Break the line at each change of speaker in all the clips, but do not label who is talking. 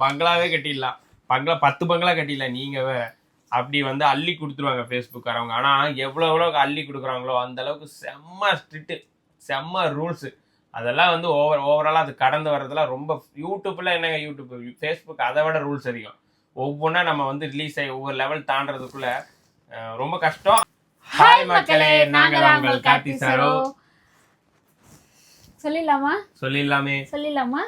பங்களாவே கட்டிடலாம். பங்களா பத்து பங்களா கட்டிடலாம் நீங்க வேற. அப்படி வந்து அள்ளி கொடுத்துருவாங்க ஃபேஸ்புக்காரவங்க ஆனா எவ்வளவு எவ்வளவு அள்ளி கொடுக்குறாங்களோ அந்த அளவுக்கு செம்ம ஸ்ட்ரிக்ட் செம்ம ரூல்ஸ் அதெல்லாம் வந்து ஓவர் ஓவராலா அது கடந்து வர்றதுலாம் ரொம்ப யூடியூப்ல என்னங்க யூடியூப்? ஃபேஸ்புக் அதை விட ரூல்ஸ் அதிகம். ஒவ்வொன்றா நம்ம வந்து ரிலீஸ் ஆகி ஒவ்வொரு லெவல் தாண்டறதுக்குள்ள அஹ், ரொம்ப கஷ்டம். ஹாய் மக்களே நாங்க தான் உங்கள் கார்த்தி சாரோ.
சொல்லிடலாமா?
சொல்லிடலாமே.
சொல்லிடலாமா?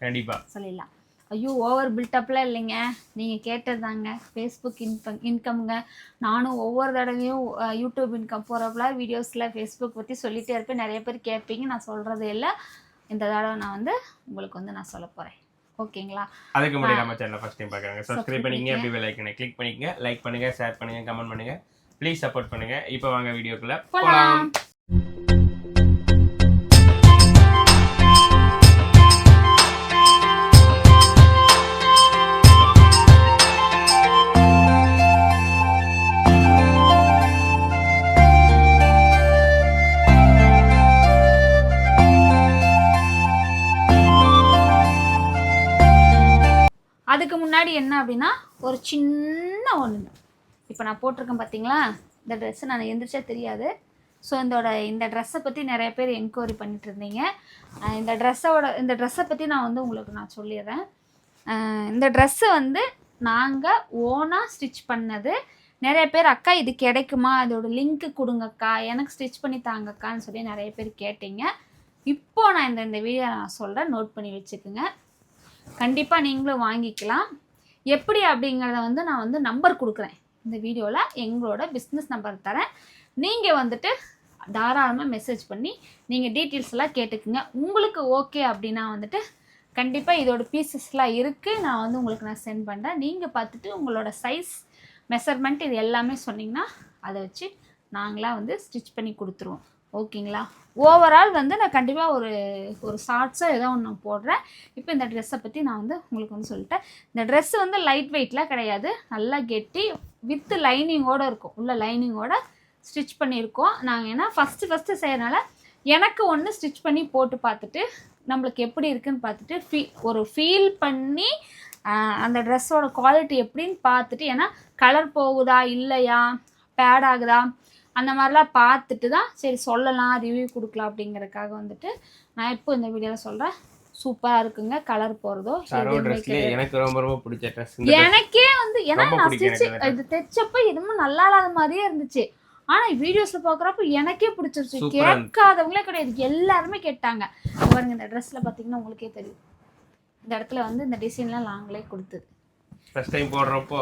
கண்டிப்பா.
சொல்லிடலாம். ஐயோ ஓவர் பில்டப்லாம் இல்லைங்க. நீங்கள் கேட்டதாங்க ஃபேஸ்புக் இன்கம் இன்கம்ங்க நானும் ஒவ்வொரு தடவையும் யூடியூப் இன்கம் போகிறப்பலாம் வீடியோஸில் ஃபேஸ்புக் பற்றி சொல்லிகிட்டே இருப்பேன். நிறைய பேர் கேட்பீங்க. நான் சொல்கிறது இல்லை. இந்த தடவை நான் வந்து உங்களுக்கு வந்து நான் சொல்ல போகிறேன் ஓகேங்களா?
அதுக்கு முன்னாடி நம்ம சேனல் ஃபர்ஸ்ட் டைம் பார்க்குறாங்க சப்ஸ்கிரைப் பண்ணிக்கங்க. அப்படி பெல் ஐக்கனை கிளிக் பண்ணிக்கங்க. லைக் பண்ணுங்க ஷேர் பண்ணுங்க கமெண்ட் பண்ணுங்க. ப்ளீஸ் சப்போர்ட் பண்ணுங்க. இப்போ வாங்க வீடியோக்குள்ள
போலாம். முன்னாடி என்ன அப்படின்னா ஒரு சின்ன ஒன்று இப்போ நான் போட்டிருக்கேன் பார்த்தீங்களா இந்த ட்ரெஸ்ஸு நான் எந்திரிச்சா தெரியாது. ஸோ இதோட இந்த ட்ரெஸ்ஸை பற்றி நிறைய பேர் என்கொயரி பண்ணிட்டு இருந்தீங்க. இந்த ட்ரெஸ்ஸோட இந்த ட்ரெஸ்ஸை பற்றி நான் வந்து உங்களுக்கு நான் சொல்லிடுறேன். இந்த ட்ரெஸ்ஸு வந்து நாங்கள் ஓனாக ஸ்டிச் பண்ணது. நிறைய பேர் அக்கா இது கிடைக்குமா? அதோட லிங்க்கு கொடுங்கக்கா. எனக்கு ஸ்டிச் பண்ணி தாங்கக்கான்னு சொல்லி நிறைய பேர் கேட்டீங்க. இப்போ நான் இந்த இந்த வீடியோ நான் சொல்கிறேன் நோட் பண்ணி வச்சுக்கோங்க. கண்டிப்பாக நீங்களும் வாங்கிக்கலாம். எப்படி அப்படிங்கிறத வந்து நான் வந்து நம்பர் கொடுக்குறேன். இந்த வீடியோவில் எங்களோட பிஸ்னஸ் நம்பர் தரேன். நீங்கள் வந்துட்டு தாராளமாக மெசேஜ் பண்ணி நீங்கள் டீட்டெயில்ஸ் எல்லாம் கேட்டுக்குங்க. உங்களுக்கு ஓகே அப்படின்னா வந்துட்டு கண்டிப்பாக இதோட பீசஸ்லாம் இருக்குது நான் வந்து உங்களுக்கு நான் சென்ட் பண்ணுறேன் நீங்கள் பார்த்துட்டு உங்களோட சைஸ் மெஷர்மெண்ட் இது எல்லாமே சொன்னிங்கன்னா அதை வச்சு நாங்களாக வந்து ஸ்டிச் பண்ணி கொடுத்துருவோம். ஓகேங்களா? ஓவரால் வந்து நான் கண்டிப்பாக ஒரு ஒரு ஷார்ட்ஸோ ஏதோ ஒன்று நான் போடுறேன். இப்போ இந்த ட்ரெஸ்ஸை பற்றி நான் வந்து உங்களுக்கு வந்து சொல்லிட்டேன். இந்த ட்ரெஸ் வந்து லைட் வெயிட்லாம் கிடையாது. நல்லா கெட்டி வித் லைனிங்கோடு இருக்கும். உள்ள லைனிங்கோட ஸ்டிச் பண்ணியிருக்கோம். நாங்கள் ஏன்னா ஃபஸ்ட்டு ஃபஸ்ட்டு செய்யறனால எனக்கு ஒன்று ஸ்டிச் பண்ணி போட்டு பார்த்துட்டு நம்மளுக்கு எப்படி இருக்குன்னு பார்த்துட்டு ஃபீ ஒரு ஃபீல் பண்ணி அந்த ட்ரெஸ்ஸோட குவாலிட்டி எப்படின்னு பார்த்துட்டு ஏன்னா கலர் போகுதா இல்லையா பேட் ஆகுதா அந்த மாதிரிலாம் பார்த்துட்டு தான் சரி சொல்லலாம் ரிவ்யூ கொடுக்கலாம் அப்படிங்கறதுக்காக வந்துட்டு நான் இப்போ இந்த வீடியோவில் சொல்கிறேன் சூப்பராக இருக்குங்க. கலர் போகிறதோ
எனக்கு ரொம்ப ரொம்ப பிடிச்ச ட்ரெஸ்
எனக்கே வந்து ஏன்னா நான்
பிடிக்கும்
ஸ்டிச்
எனக்கு
இது தைச்சப்ப என்னமோ நல்லா இல்லாத மாதிரியே இருந்துச்சு. ஆனா வீடியோஸ்ல பாக்குறப்ப எனக்கே பிடிச்சிருச்சு. கேட்காதவங்களே கிடையாது. எல்லாருமே கேட்டாங்க. பாருங்க இந்த ட்ரெஸ்ல பாத்தீங்கன்னா உங்களுக்கே தெரியும். இந்த இடத்துல வந்து இந்த டிசைன்லாம் நாங்களே கொடுத்தது.
ஃபர்ஸ்ட் டைம் போடுறப்போ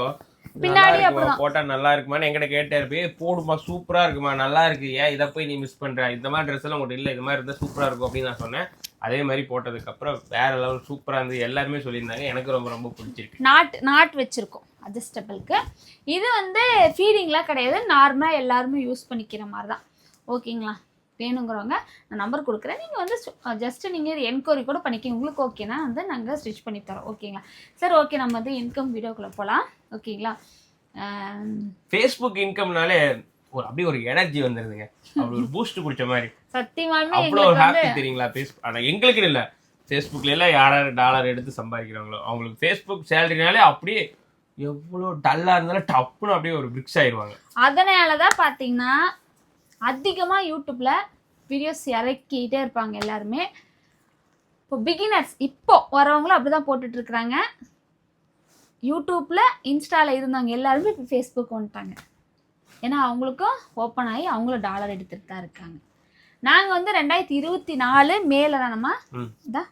பின்னாடி அப்படிதான்.
போட்டா நல்லா இருக்குமான்னு என்கிட்ட கேட்டே இருப்பே. போடுமா சூப்பரா இருக்குமா? நல்லா இருக்கு. ஏன் இதை போய் நீ மிஸ் பண்ற? இந்த மாதிரி ட்ரெஸ் எல்லாம் உங்கள்கிட்ட இல்ல. இது மாதிரி இருந்தா சூப்பரா இருக்கும் அப்படின்னு நான் சொன்னேன். அதே மாதிரி போட்டதுக்கு அப்புறம் வேற லெவல் சூப்பரா இருந்து எல்லாருமே சொல்லியிருந்தாங்க. எனக்கு ரொம்ப ரொம்ப பிடிச்சிருக்கு.
நாட் நாட் வச்சிருக்கோம். அட்ஜஸ்டபிளுக்கு. இது வந்து ஃபீடிங்லாம் கிடையாது. நார்மலாக எல்லாருமே யூஸ் பண்ணிக்கிற மாதிரி தான் ஓகேங்களா வேணுங்கிறவங்க நான் நம்பர் கொடுக்குறேன். நீங்கள் வந்து ஜஸ்ட் நீங்கள் என்கொயரி கூட பண்ணிக்க உங்களுக்கு ஓகேனா வந்து நாங்கள் ஸ்டிச் பண்ணி தரோம். ஓகேங்களா சரி ஓகே நம்ம வந்து இன்கம் வீடியோக்குள்ளே போகலாம் ஓகேங்களா
ஃபேஸ்புக் இன்கம்னாலே ஒரு அப்படியே ஒரு எனர்ஜி வந்துருதுங்க. அப்படி ஒரு பூஸ்ட் குடிச்ச மாதிரி.
சத்தியமாலுமே
அவ்வளோ ஒரு ஹாப்பி தெரியுங்களா? ஃபேஸ் ஆனால் எங்களுக்கு இல்லை. ஃபேஸ்புக்ல எல்லாம் யார் யார் டாலர் எடுத்து சம்பாதிக்கிறாங்களோ அவங்களுக்கு ஃபேஸ்புக் சேலரினாலே அப்படியே எவ்வளோ டல்லாக இருந்தாலும் டப்புன்னு அப்படியே ஒரு பிரிக்ஸ் ஆயிடுவாங்க.
அதனால தான் பார்த்தீங்கன்னா அதிகமாக யூடியூப்பில் வீடியோஸ் இறக்கிட்டே இருப்பாங்க எல்லாருமே. இப்போ பிகினர்ஸ் இப்போ வரவங்களும் அப்படி தான் போட்டுட்ருக்குறாங்க. யூடியூப்பில் இன்ஸ்டாவில் இருந்தவங்க எல்லாருமே இப்போ ஃபேஸ்புக் வந்துட்டாங்க. ஏன்னா அவங்களுக்கும் ஓப்பன் ஆகி அவங்களும் டாலர் எடுத்துகிட்டு தான் இருக்காங்க. நாங்கள் வந்து ரெண்டாயிரத்தி இருபத்தி நாலு மேலே தானம்மா
ம்.
இதா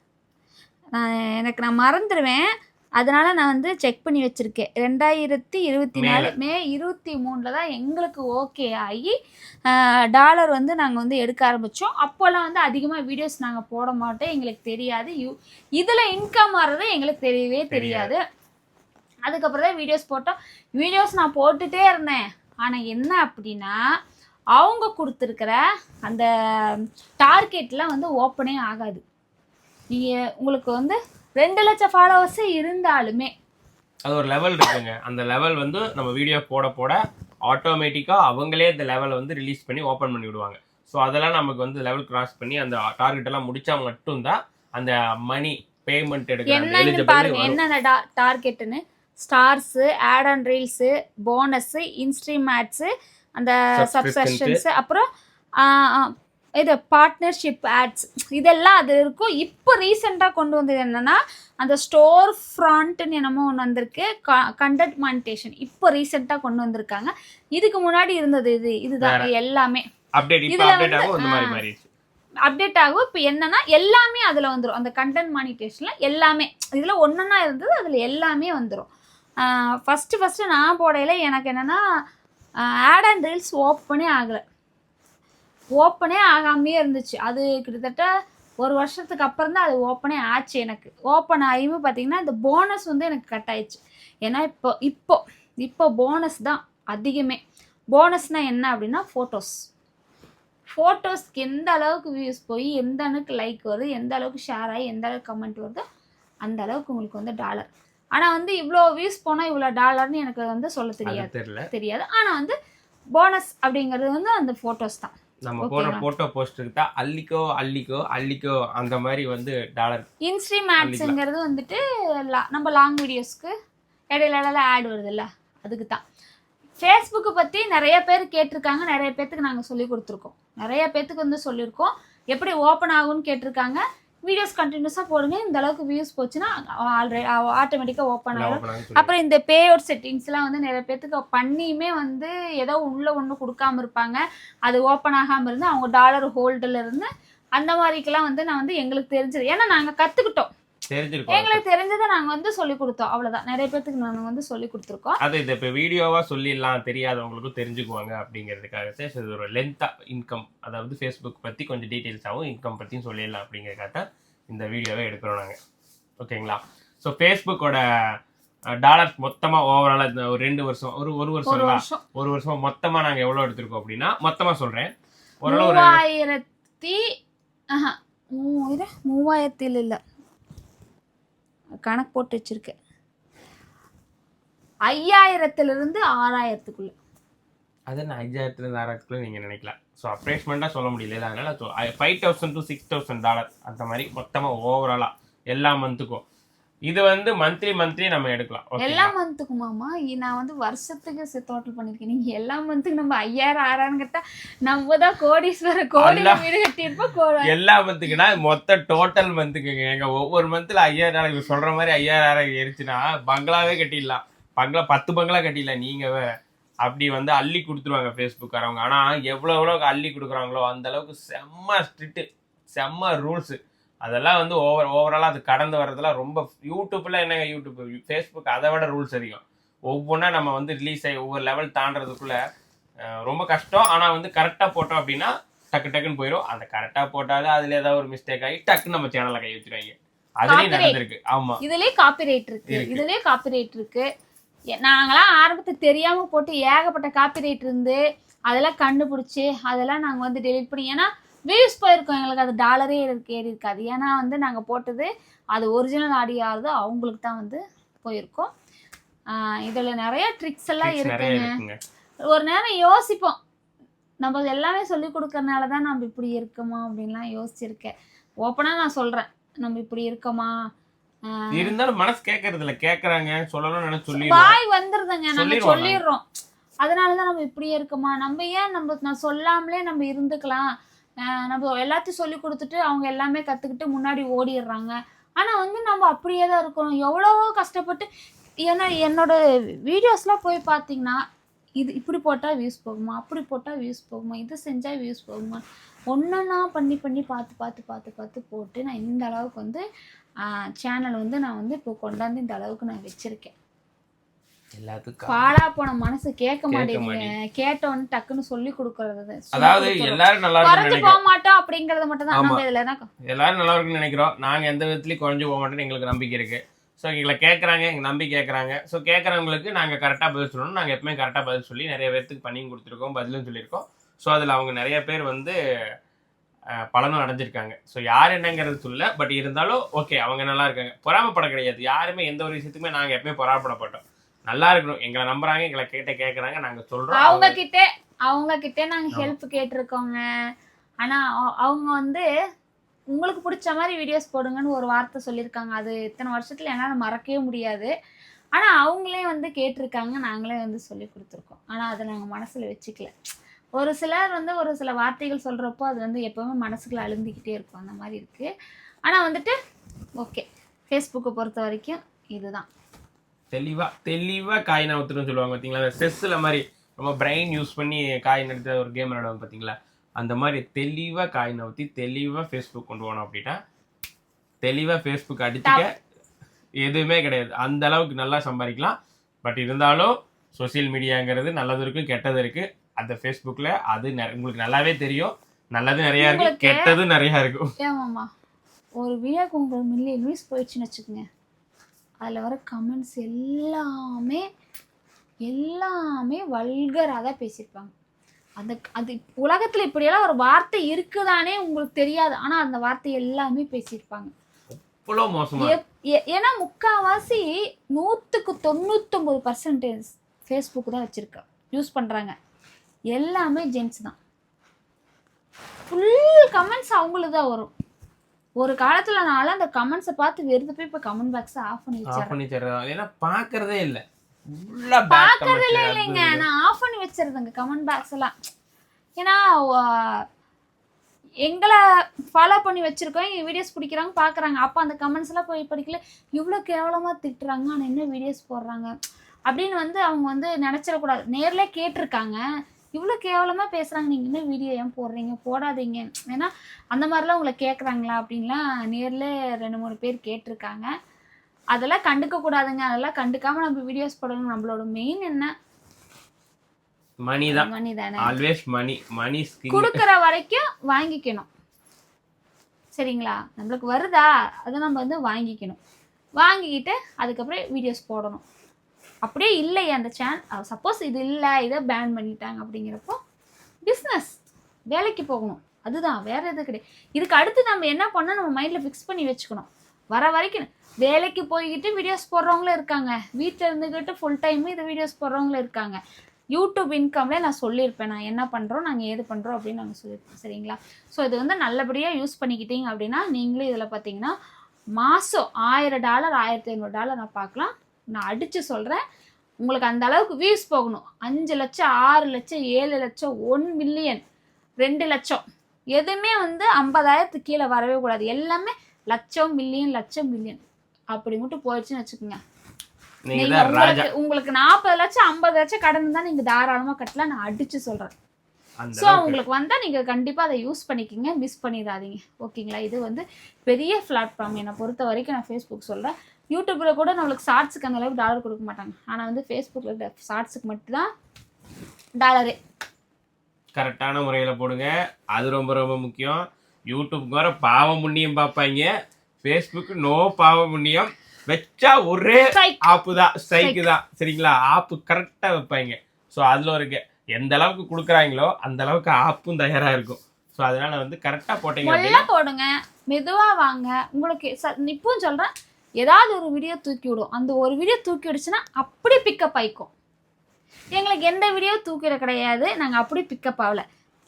நான் எனக்கு நான் மறந்துடுவேன் அதனால நான் வந்து செக் பண்ணி வச்சிருக்கேன். ரெண்டாயிரத்தி இருபத்தி நாலு மே இருபத்தி மூணில் தான் எங்களுக்கு ஓகே ஆகி டாலர் வந்து நாங்கள் வந்து எடுக்க ஆரம்பித்தோம் அப்போல்லாம் வந்து அதிகமாக வீடியோஸ் நாங்கள் போட மாட்டோம். எங்களுக்கு தெரியாது. யூ இதில் இன்கம் வர்றது எங்களுக்கு தெரியவே தெரியாது. அதுக்கப்புறம் தான் வீடியோஸ் போட்டோம். வீடியோஸ் நான் போட்டுட்டே இருந்தேன். ஆனால் என்ன அப்படின்னா அவங்க கொடுத்துருக்கிற அந்த டார்கெட்லாம் வந்து ஓப்பனே ஆகாது. நீங்கள் உங்களுக்கு வந்து ரெண்டு லட்சம் ஃபாலோவர்ஸே இருந்தாலுமே.
அது ஒரு லெவல் இருக்குங்க. அந்த லெவல் வந்து நம்ம வீடியோ போட போட ஆட்டோமேட்டிக்காக அவங்களே இந்த லெவலை வந்து ரிலீஸ் பண்ணி ஓப்பன் பண்ணி விடுவாங்க. ஸோ அதெல்லாம் நமக்கு வந்து லெவல் கிராஸ் பண்ணி அந்த டார்கெட் எல்லாம் முடிச்சா மட்டும்தான் அந்த மணி பேமெண்ட் எடுக்கிற
பாருங்க என்னென்ன டார்கெட்டுன்னு stars ad and reels bonus instream ads அந்த. சப்ஸ்கிரிப்ஷன்ஸ் அப்புறம் இது பார்ட்னர்ஷிப் ஆட்ஸ் இதெல்லாம் அது இருக்கும். இப்போ ரீசெண்டாக கொண்டு வந்தது என்னன்னா அந்த ஸ்டோர் ஃப்ரான்ட்னு என்னமோ ஒன்று வந்திருக்கு. கண்டென்ட் மானிட்டேஷன் இப்போ ரீசெண்டாக கொண்டு வந்திருக்காங்க. இதுக்கு முன்னாடி இருந்தது இது இதுதான். எல்லாமே. இதுல
அப்டேட்
வந்து, அப்டேட் ஆகும். இப்போ என்னன்னா எல்லாமே அதில் வந்துடும் அந்த கண்டென்ட் மானிட்டேஷனில் எல்லாமே. இதில் ஒன்றா இருந்தது அதில் எல்லாமே வந்துடும் ஃபஸ்ட்டு ஃபஸ்ட்டு நான் போடையில எனக்கு என்னென்னா ஆட் அண்ட் ரீல்ஸ் ஓப்பனே ஆகலை. ஓப்பனே ஆகாமையே இருந்துச்சு. அது கிட்டத்தட்ட ஒரு வருஷத்துக்கு அப்புறம் தான் அது ஓப்பனே ஆச்சு எனக்கு. ஓப்பன் ஆகியும் பார்த்தீங்கன்னா இந்த போனஸ் வந்து எனக்கு கட் ஆயிடுச்சு. ஏன்னா இப்போ இப்போ இப்போ போனஸ் தான் அதிகமே. போனஸ்னால் என்ன அப்படின்னா ஃபோட்டோஸ் ஃபோட்டோஸ்க்கு எந்த அளவுக்கு வியூஸ் போய் எந்த அளவுக்கு லைக் வருது எந்த அளவுக்கு ஷேர் ஆகி எந்த அளவுக்கு கமெண்ட் வருதோ அந்த அளவுக்கு உங்களுக்கு வந்து டாலர் ஆனால் வந்து இவ்வளோ வியூஸ் போனால் இவ்வளோ டாலர்னு எனக்கு வந்து சொல்ல தெரியாது. தெரியாது. ஆனால் வந்து போனஸ் அப்படிங்கிறது வந்து அந்த ஃபோட்டோஸ் தான்.
நம்ம போடுற. போட்டோ போஸ்ட்டுக்கு தான் அள்ளிக்கோ அள்ளிக்கோ அள்ளிக்கோ அந்த மாதிரி வந்து டாலர்
இன்ஸ்ட்ரீம் ஆட்ஸுங்கிறது வந்துட்டு நம்ம லாங் வீடியோஸ்க்கு இடையில இடையில ஆட் வருதுல்ல அதுக்கு தான் ஃபேஸ்புக்கை பற்றி நிறைய பேர் கேட்டிருக்காங்க நிறைய பேர்த்துக்கு நாங்கள் சொல்லி கொடுத்துருக்கோம். நிறைய பேர்த்துக்கு வந்து சொல்லியிருக்கோம். எப்படி ஓப்பன் ஆகும்னு கேட்டிருக்காங்க. வீடியோஸ் கண்டினியூஸாக போடுங்க. இந்த அளவுக்கு வியூஸ் போச்சுன்னா ஆல்ரெடி ஆட்டோமேட்டிக்காக ஓப்பன் ஆகும் அப்புறம் இந்த பே அவுட் செட்டிங்ஸ்லாம் வந்து நிறைய பேர்த்துக்கு பண்ணியுமே வந்து ஏதோ உள்ள ஒன்று கொடுக்காம இருப்பாங்க. அது ஓப்பன் ஆகாமல் இருந்து அவங்க டாலர் ஹோல்டில் இருந்து அந்த மாதிரிக்கெல்லாம் வந்து நான் வந்து எங்களுக்கு தெரிஞ்சது. ஏன்னா நாங்கள் கற்றுக்கிட்டோம்
தெரிஞ்சிருக்கோம்
எங்களுக்கு தெரிஞ்சதை நாங்கள் வந்து சொல்லி கொடுத்தோம். அவ்வளோதான் நிறைய பேர்த்துக்கு நாங்கள் வந்து சொல்லி கொடுத்துருக்கோம்.
அது இது இப்போ வீடியோவா சொல்லிடலாம் தெரியாதவங்களுக்கும் தெரிஞ்சுக்குவாங்க அப்படிங்கிறதுக்காக தான் இது ஒரு லென்த்தா இன்கம் அதாவது ஃபேஸ்புக் பத்தி கொஞ்சம் டீட்டெயில்ஸாகவும் இன்கம் பத்தியும் சொல்லிடலாம் அப்படிங்கிறதுக்காக தான் இந்த வீடியோவை எடுக்கிறோம் நாங்க. ஓகேங்களா? ஸோ ஃபேஸ்புக்கோட டாலர் மொத்தமா ஓவராலா இந்த ஒரு ரெண்டு வருஷம் ஒரு ஒரு வருஷம் ஒரு வருஷம். மொத்தமா நாங்க எவ்வளவு எடுத்திருக்கோம் அப்படின்னா மொத்தமா சொல்றேன். ஓரளவு ஒரு
மூவாயிரத்தி மூவாயிரத்தில் இல்லை. கணக்கு போட்டு வச்சுருக்கேன். ஐயாயிரத்துலேருந்து ஆறாயிரத்துக்குள்ள.
அது நான் ஐயாயிரத்துல இருந்து ஆறாயிரத்துக்குள்ள நீங்க நினைக்கலாம். ஸோ அப்ரேஷ்மெண்ட்டாக சொல்ல முடியல. அதனால five thousand to six thousand dollar அந்த மாதிரி மொத்தமாக ஓவராலாக எல்லா மந்த்துக்கும் இது வந்து மந்த்லி மந்த்லி நம்ம எடுக்கலாம்.
எல்லா
ஓகேங்களா
மந்த்துக்குமாமா நான் வந்து வருஷத்துக்கு டோட்டல் பண்ணிருக்கேன். நீங்க எல்லா மந்த்துக்கு நம்ம ஐயாயிரம் ஆறாயிரம் கேட்டா நம்ம தான் கோடீஸ்வர கோடி. வீடு கட்டியிருப்போம்
எல்லா மந்த்துக்குன்னா மொத்த டோட்டல் மந்த்துக்குங்க எங்க ஒவ்வொரு மந்த்ல ஐயாயிரம் இவங்க சொல்ற மாதிரி ஐயாயிரம் ஏறிச்சுன்னா பங்களாவே கட்டிடலாம். பங்களா பத்து பங்களா கட்டிடலாம் நீங்க. அப்படி வந்து அள்ளி கொடுத்துருவாங்க ஃபேஸ்புக்காரவங்க ஆனா எவ்வளவு எவ்வளவு அள்ளி கொடுக்குறாங்களோ அந்த அளவுக்கு செம்ம ஸ்ட்ரிக்ட் செம்ம ரூல்ஸ் அதெல்லாம் வந்து ஓவர் ஓவராலாக அது கடந்து வர்றதுலாம் ரொம்ப யூடியூப்ல என்னங்க யூடியூப் ஃபேஸ்புக் அதை விட ரூல்ஸ் அதிகம். ஒவ்வொன்றா நம்ம வந்து ரிலீஸ் ஆகி ஒவ்வொரு லெவல் தாண்டறதுக்குள்ள அஹ், ரொம்ப கஷ்டம். ஆனா வந்து கரெக்டா போட்டோம் அப்படின்னா டக்கு டக்குன்னு போயிடும் அந்த கரெக்டா போட்டாலும் அதுல ஏதாவது ஒரு மிஸ்டேக் ஆகி டக்குன்னு நம்ம சேனல்ல கை வச்சிருவாங்க. அதுலயும். நடந்திருக்கு. ஆமா.
இதுலயே காப்பிரைட் இருக்கு. இதுலயே காப்பிரைட் இருக்கு. நாங்களாம் ஆரம்பத்துக்கு தெரியாம போட்டு ஏகப்பட்ட காப்பிரைட் இருந்து அதெல்லாம் கண்டுபிடிச்சி அதெல்லாம் நாங்க வந்து டெலிட் பண்ணி ஏன்னா வியூஸ் போயிருக்கோம். எங்களுக்கு அது டாலரே இருக்கு ஏறி இருக்காது. ஏன்னா வந்து நாங்க போட்டது அது ஒரிஜினல் ஆடியோ ஆகுது அவங்களுக்கு தான் வந்து போயிருக்கோம். இதுல நிறைய ட்ரிக்ஸ் எல்லாம்
இருக்குங்க.
ஒரு நேரம் யோசிப்போம். நம்ம எல்லாமே சொல்லி கொடுக்கறனால தான் நம்ம இப்படி இருக்கோமா அப்படின்லாம் யோசிச்சிருக்கேன். ஓப்பனாக நான் சொல்கிறேன் நம்ம இப்படி இருக்கோமா?
இருந்தாலும் மனசு கேட்கறது இல்ல. கேக்குறாங்க சொல்லணும்னு சொல்லிடுவோம்.
வாய் வந்துருதுங்க. நம்ம. சொல்லிடுறோம். அதனால தான் நம்ம இப்படியே இருக்கோமா? நம்ம ஏன் நம்ம நான் சொல்லாமலே நம்ம இருந்துக்கலாம். நம்ம எல்லாத்தையும் சொல்லி கொடுத்துட்டு அவங்க எல்லாமே கற்றுக்கிட்டு முன்னாடி ஓடிடுறாங்க. ஆனால் வந்து நம்ம அப்படியே தான் இருக்கணும். எவ்வளவோ கஷ்டப்பட்டு ஏன்னா என்னோட வீடியோஸ்லாம் போய் பார்த்தீங்கன்னா இது இப்படி போட்டால் வியூஸ் போகுமா? அப்படி போட்டால் வியூஸ் போகுமா? இது செஞ்சால் வியூஸ் போகுமா? ஒன்றா பண்ணி பண்ணி பார்த்து பார்த்து பார்த்து பார்த்து போட்டு நான் இந்த அளவுக்கு வந்து சேனல் வந்து நான் வந்து இப்போ கொண்டாந்து இந்த அளவுக்கு நான் வச்சுருக்கேன்.
எல்லாத்துக்கும்
பாழா போன மனசு கேட்க மாட்டேங்குது. கேட்டோன்னு டக்குன்னு சொல்லி கொடுக்கறது
அதாவது. எல்லாரும் நல்லா
குறைஞ்சு
நினைக்கிறோம்.
போக மாட்டோம் அப்படிங்கறது மட்டும் தான்
ஆமா.
நம்ம இதுல என்ன
எல்லாரும் நல்லா இருக்குன்னு நினைக்கிறோம். நாங்க எந்த விதத்துலயும் குறைஞ்சு போக மாட்டோம்னு எங்களுக்கு நம்பிக்கை இருக்கு. ஸோ எங்களை கேட்குறாங்க எங்க நம்பி கேட்குறாங்க ஸோ கேட்குறவங்களுக்கு நாங்க கரெக்டா பதில் சொல்லணும். நாங்க எப்பவுமே கரெக்டா பதில் சொல்லி நிறைய பேர்த்துக்கு பண்ணியும் கொடுத்துருக்கோம் பதிலும் சொல்லியிருக்கோம். ஸோ அதுல அவங்க நிறைய பேர் வந்து பலனும் அடைஞ்சிருக்காங்க. ஸோ யார் என்னங்கிறது சொல்ல பட் இருந்தாலும் ஓகே அவங்க நல்லா இருக்காங்க. பொறாமப்பட கிடையாது. யாருமே எந்த ஒரு விஷயத்துக்குமே நாங்க எப்பவுமே பொறாமப்படப்பட்டோம் நல்லா இருக்கணும். எங்களை நம்புறாங்க எங்களை கேட்ட கேட்குறாங்க நாங்க சொல்றோம்.
அவங்க கிட்ட அவங்க கிட்ட நாங்க ஹெல்ப் கேட்டிருக்கோங்க. ஆனா அவ- அவங்க வந்து உங்களுக்கு பிடிச்ச மாதிரி வீடியோஸ் போடுங்கன்னு ஒரு வார்த்தை சொல்லியிருக்காங்க. அது இத்தனை வருஷத்தில் என்னால் மறக்கவே முடியாது. ஆனால் அவங்களே வந்து கேட்டிருக்காங்க. நாங்களே வந்து சொல்லி கொடுத்துருக்கோம். ஆனால் அதை நாங்கள் மனசில் வச்சுக்கல. ஒரு சிலர் வந்து ஒரு சில வார்த்தைகள் சொல்கிறப்போ அது வந்து எப்போவுமே மனசுக்குள்ள அழுந்திக்கிட்டே இருக்கும். அந்த மாதிரி இருக்குது ஆனால் வந்துட்டு ஓகே ஃபேஸ்புக்கை பொறுத்த வரைக்கும் இதுதான்.
தெளிவா தெளிவா காய் நவுத்துன்னு சொல்லுவாங்க பாத்தீங்களா? அந்த செஸ்ல மாதிரி ரொம்ப பிரெயின் யூஸ் பண்ணி காய் நடத்த ஒரு கேம் விளையாடுவாங்க பாத்தீங்களா? அந்த மாதிரி தெளிவா காய் நவுத்தி தெளிவா ஃபேஸ்புக் கொண்டு போனோம் அப்படின்னா தெளிவா ஃபேஸ்புக் அடிச்சுக்க எதுவுமே கிடையாது. அந்த அளவுக்கு நல்லா சம்பாதிக்கலாம். பட் இருந்தாலும் சோஷியல் மீடியாங்கிறது நல்லது இருக்கு கெட்டது இருக்கு. அந்த ஃபேஸ்புக்ல அது உங்களுக்கு நல்லாவே தெரியும். நல்லது நிறைய இருக்கு
உங்களுக்கு-
கெட்டது நிறைய இருக்கும்
ஒரு வீடியோக்கு உங்களுக்கு மில்லியன் வியூஸ் போயிடுச்சுன்னு வச்சுக்கோங்க. அதில் வர கமெண்ட்ஸ் எல்லாமே எல்லாமே வல்கராக தான் பேசியிருப்பாங்க. அந்த அது உலகத்தில் இப்படியெல்லாம் ஒரு வார்த்தை இருக்குதானே உங்களுக்கு தெரியாது. ஆனால் அந்த வார்த்தை எல்லாமே பேசியிருப்பாங்க. ஏன்னா முக்காவாசி நூற்றுக்கு தொண்ணூத்தொம்பது பர்சன்டேஜ் ஃபேஸ்புக் தான் வச்சுருக்கா யூஸ் பண்ணுறாங்க எல்லாமே ஜென்ஸ் தான். ஃபுல் கமெண்ட்ஸ் அவங்களுக்கு தான் வரும். ஒரு காலத்தில் நான்லாம் அந்த கமெண்ட்ஸை பார்த்து வெறுத்து போய் இப்போ கமெண்ட் பாக்ஸை ஆஃப் பண்ணி
ஆஃப் பண்ணி தர்றதா ஏன்னா பாக்குறதே இல்ல. பேக்
பார்க்கறதுல இல்லைங்க. நான் ஆஃப் பண்ணி வச்சிருந்தேங்க கமெண்ட் பாக்ஸ் எல்லாம். ஏன்னா எங்களை ஃபாலோ பண்ணி வச்சிருக்கோம் எங்கள் வீடியோஸ் பிடிக்கிறாங்க பார்க்குறாங்க. அப்போ அந்த கமெண்ட்ஸ் எல்லாம் போய் படிக்கல. இவ்வளோ கேவலமாக திட்டுறாங்க. ஆனால் என்ன வீடியோஸ் போடுறாங்க? அப்படின்னு வந்து அவங்க வந்து நினச்சிடக்கூடாது. நேர்ல கேட்டிருக்காங்க. இவ்வளோ கேவலமாக பேசுகிறாங்க நீங்கள் என்ன வீடியோ ஏன் போடுறீங்க? போடாதீங்க. ஏன்னா அந்த மாதிரிலாம் உங்களை கேட்குறாங்களா அப்படின்லாம் நேர்ல ரெண்டு மூணு பேர் கேட்டிருக்காங்க. அதெல்லாம் கண்டுக்க கூடாதுங்க. அதெல்லாம் கண்டுக்காம நம்ம வீடியோஸ் போடணும். நம்மளோட மெயின் என்ன?
மணி தான்.
மணி தானே?
ஆல்வேஸ் மணி மணி ஸ்கிங்
கொடுக்குற வரைக்கும் வாங்கிக்கணும். சரிங்களா? நம்மளுக்கு வருதா? அதை நம்ம வந்து வாங்கிக்கணும். வாங்கிக்கிட்டு அதுக்கப்புறம் வீடியோஸ் போடணும். அப்படியே இல்லை அந்த சேன் சப்போஸ் இது இல்லை இதை பேன் பண்ணிட்டாங்க அப்படிங்கிறப்போ பிஸ்னஸ் வேலைக்கு போகணும். அதுதான் வேற எது கிடையாது. இதுக்கு அடுத்து நம்ம என்ன பண்ணோம் நம்ம மைண்டில் ஃபிக்ஸ் பண்ணி வச்சுக்கணும். வர வரைக்கும் வேலைக்கு போய்கிட்டு வீடியோஸ் போடுறவங்களும் இருக்காங்க. வீட்டில் இருந்துக்கிட்டு ஃபுல் டைம் இது வீடியோஸ் போடுறவங்களும் இருக்காங்க. யூடியூப் இன்கம்ல நான் சொல்லியிருப்பேன். நான் என்ன பண்ணுறோம் நாங்கள் ஏது பண்ணுறோம் அப்படின்னு நாங்கள் சொல்லியிருப்போம் சரிங்களா? ஸோ இது வந்து நல்லபடியாக யூஸ் பண்ணிக்கிட்டீங்க அப்படின்னா நீங்களும் இதில் பார்த்தீங்கன்னா மாதம் ஆயிரம் டாலர் ஆயிரத்தி ஐநூறு டாலர் நான் பார்க்கலாம். நான் அடித்து சொல்கிறேன் உங்களுக்கு அந்த அளவுக்கு வியூஸ் போகணும். அஞ்சு லட்சம் ஆறு லட்சம் ஏழு லட்சம் ஒன் மில்லியன் ரெண்டு லட்சம். எதுவுமே வந்து ஐம்பதாயிரத்துக்கு கீழே வரவே கூடாது. எல்லாமே லட்சம் மில்லியன் லட்சம் மில்லியன் அப்படி மட்டும் போயிடுச்சுன்னு வச்சுக்கோங்க. உங்களுக்கு உங்களுக்கு நாற்பது லட்சம் ஐம்பது லட்சம் கடன் தான் நீங்க தாராளமா கட்டலாம். நான் அடிச்சு சொல்றேன். ஸோ. உங்களுக்கு வந்தா நீங்க கண்டிப்பா அதை யூஸ் பண்ணிக்கிங்க. மிஸ் பண்ணிடாதீங்க. ஓகேங்களா இது வந்து பெரிய பிளாட்ஃபார்ம் என்னை பொறுத்த வரைக்கும் நான் ஃபேஸ்புக் சொல்றேன். யூடியூப்ல கூட நம்மளுக்கு ஷார்ட்ஸுக்கு அந்த அளவுக்கு டாலர் கொடுக்க மாட்டாங்க. ஆனா வந்து ஃபேஸ்புக்ல ஷார்ட்ஸுக்கு மட்டும்தான் டாலரே
கரெக்டான முறையில போடுங்க. அது ரொம்ப ரொம்ப முக்கியம். யூடியூப்க்கு வர பாவ புண்ணியம் பார்ப்பாங்க. ஃபேஸ்புக் நோ பாவ புண்ணியம் வச்சா ஒரே. ஆப்பு தான். ஸ்ட்ரைக்கு தான். சரிங்களா? ஆப்பு கரெக்டா வைப்பாங்க. ஸோ அதுல ஒரு கே- எந்த அளவுக்கு கொடுக்குறாங்களோ அந்த அளவுக்கு ஆப்பும் தயாரா இருக்கும். ஸோ அதனால வந்து கரெக்டா போட்டீங்க
போடுங்க. மெதுவா வாங்க. உங்களுக்கு ச- இப்பவும் சொல்றேன். ஏதாவது ஒரு வீடியோ தூக்கி விடும். அந்த ஒரு வீடியோ தூக்கி விடுச்சுன்னா அப்படி பிக்கப் ஆயிக்கும். எங்களுக்கு எந்த வீடியோ தூக்கிட கிடையாது. நாங்க அப்படி பிக்கப் ஆகல.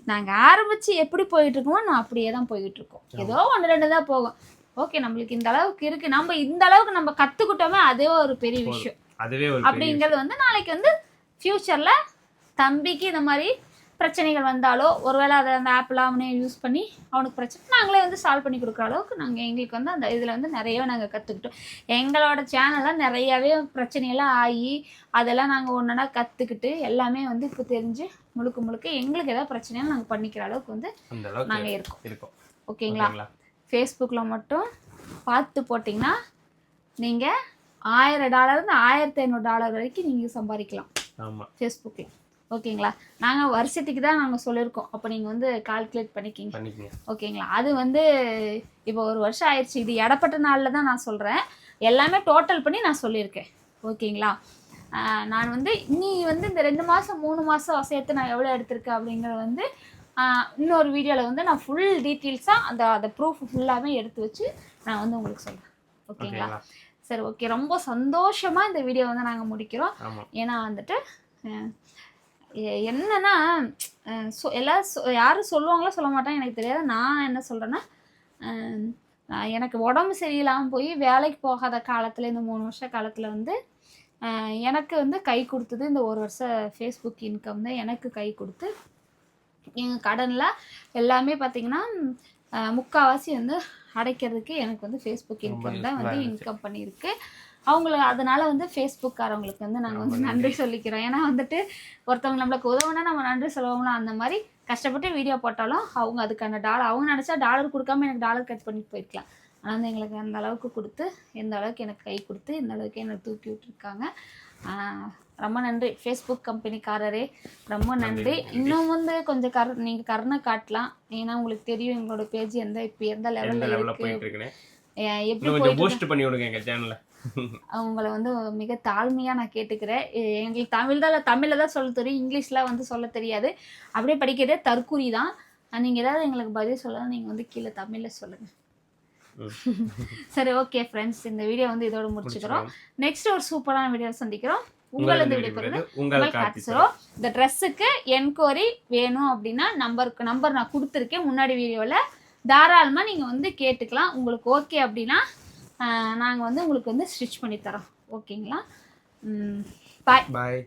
நாங்க ஆரம்பிச்சு எப்படி போயிட்டு இருக்கோமோ நான் அப்படியே தான் போயிட்டு இருக்கோம். ஏதோ ஒன்று ரெண்டு தான் போகும். ஓகே நம்மளுக்கு இந்த அளவுக்கு இருக்கு. நம்ம இந்த அளவுக்கு நம்ம கத்துக்கிட்டோமே அதே ஒரு பெரிய. விஷயம். அப்படிங்கிறது வந்து நாளைக்கு வந்து ஃப்யூச்சரில் தம்பிக்கு இந்த மாதிரி பிரச்சனைகள் வந்தாலோ ஒருவேளை அதை அந்த ஆப்லாம் அவனே யூஸ் பண்ணி அவனுக்கு பிரச்சனை நாங்களே வந்து சால்வ் பண்ணி கொடுக்குற அளவுக்கு நாங்கள் எங்களுக்கு வந்து அந்த இதில் வந்து நிறைய நாங்கள் கற்றுக்கிட்டோம் எங்களோட சேனலில் நிறையாவே பிரச்சனையெல்லாம் ஆகி அதெல்லாம் நாங்கள் ஒன்றா கற்றுக்கிட்டு எல்லாமே வந்து இப்போ தெரிஞ்சு முழுக்க முழுக்க எங்களுக்கு ஏதாவது பிரச்சனையும் நாங்கள் பண்ணிக்கிற அளவுக்கு வந்து நாங்கள் இருக்கோம்.
இருக்கும்.
ஓகேங்களா? ஃபேஸ்புக்கில் மட்டும் பார்த்து போட்டிங்கன்னா நீங்கள் ஆயிரம் டாலர்லேருந்து ஆயிரத்தி ஐநூறு டாலர் வரைக்கும் நீங்கள் சம்பாதிக்கலாம். ஃபேஸ்புக்கில் ஓகேங்களா? நாங்கள் வருஷத்துக்கு தான் நாங்கள் சொல்லியிருக்கோம் அப்போ நீங்கள் வந்து கால்குலேட் பண்ணிக்கிங்க. ஓகேங்களா? அது வந்து இப்போ ஒரு வருஷம் ஆயிடுச்சு. இது இடப்பட்ட நாளில் தான் நான் சொல்கிறேன் எல்லாமே டோட்டல் பண்ணி நான் சொல்லியிருக்கேன். ஓகேங்களா? நான் வந்து நீ வந்து இந்த ரெண்டு மாதம் மூணு மாதம் சேர்த்து நான் எவ்வளோ எடுத்திருக்கேன் அப்படிங்கிறது வந்து இன்னொரு வீடியோவில் வந்து நான் ஃபுல் டீட்டெயில்ஸாக அந்த அந்த ப்ரூஃப் ஃபுல்லாகவே எடுத்து வச்சு நான் வந்து உங்களுக்கு சொல்கிறேன் ஓகேங்களா? சரி ஓகே. ரொம்ப சந்தோஷமாக இந்த வீடியோ வந்து நாங்கள் முடிக்கிறோம். ஏன்னா வந்துட்டு என்னன்னா சொ- எல்லாரும் யாரும் சொல்லுவாங்களோ சொல்ல மாட்டாங்க எனக்கு தெரியாது நான் என்ன சொல்கிறேன்னா எனக்கு உடம்பு சரியில்லாமல் போய் வேலைக்கு போகாத காலத்தில் இந்த மூணு வருஷ காலத்தில் வந்து எனக்கு வந்து கை கொடுத்தது இந்த ஒரு வருஷம் ஃபேஸ்புக் இன்கம் தான் எனக்கு கை கொடுத்து எங்கள் கடனில் எல்லாமே பார்த்தீங்கன்னா முக்கால்வாசி வந்து அடைக்கிறதுக்கு எனக்கு வந்து ஃபேஸ்புக் இன்கம் தான் வந்து. இன்கம் பண்ணியிருக்கு அவங்களுக்கு அதனால வந்து ஃபேஸ்புக்காரவங்களுக்கு வந்து நாங்கள் வந்து நன்றி சொல்லிக்கிறோம். ஏன்னா வந்துட்டு ஒருத்தவங்க நம்மளுக்கு உதவுனா நம்ம நன்றி சொல்லுவோம்ல அந்த மாதிரி கஷ்டப்பட்டு வீடியோ போட்டாலும் அவங்க அதுக்கான டாலர் அவங்க நினச்சா டாலர் கொடுக்காம எனக்கு டாலர் கட் பண்ணிட்டு போயிருக்கலாம். ஆனால் வந்து எங்களுக்கு அந்த அளவுக்கு கொடுத்து எந்த அளவுக்கு எனக்கு கை கொடுத்து இந்த அளவுக்கு எனக்கு தூக்கி விட்டுருக்காங்க. ரொம்ப நன்றி. ஃபேஸ்புக் கம்பெனிக்காரரே ரொம்ப நன்றி. இன்னும் வந்து கொஞ்சம் கரு நீங்கள் கருணை காட்டலாம். ஏன்னா உங்களுக்கு தெரியும் எங்களோட பேஜ் எந்த இப்போ எந்த லெவலில்
லெவலில்
இருக்கு.
போயிட்டு இருக்குன்னு.
அஹ் எப்படி போயிட்டு
பண்ணி விடுங்க எங்க சேனல்ல
அவங்கள வந்து மிக தாழ்மையாக நான் கேட்டுக்கிறேன். எங்களுக்கு தமிழ் தான் தமிழில் தான் சொல்ல தெரியும். இங்கிலீஷ்லாம் வந்து சொல்ல தெரியாது. அப்படியே படிக்கிறதே தற்குறி தான். நீங்கள் ஏதாவது எங்களுக்கு பதில் சொல்லலாம் நீங்கள் வந்து கீழே தமிழில் சொல்லுங்கள்
ம்.
சரி ஓகே ஃப்ரெண்ட்ஸ் இந்த வீடியோ வந்து இதோட முடிச்சுக்கிறோம். நெக்ஸ்ட் ஒரு சூப்பரான வீடியோ சந்திக்கிறோம்.
உங்கள்
உங்களது
உங்கள்
உங்கள்
கார்த்தி
காட்சிரோ இந்த ட்ரெஸ்ஸுக்கு என்கொயரி வேணும் அப்படின்னா நம்பருக்கு நம்பர் நான் கொடுத்துருக்கேன் முன்னாடி வீடியோவில் தாராளமாக நீங்கள் வந்து கேட்டுக்கலாம். உங்களுக்கு ஓகே அப்படின்னா நாங்கள் வந்து உங்களுக்கு வந்து ஸ்டிச் பண்ணி தரோம். ஓகேங்களா பாய்
பாய்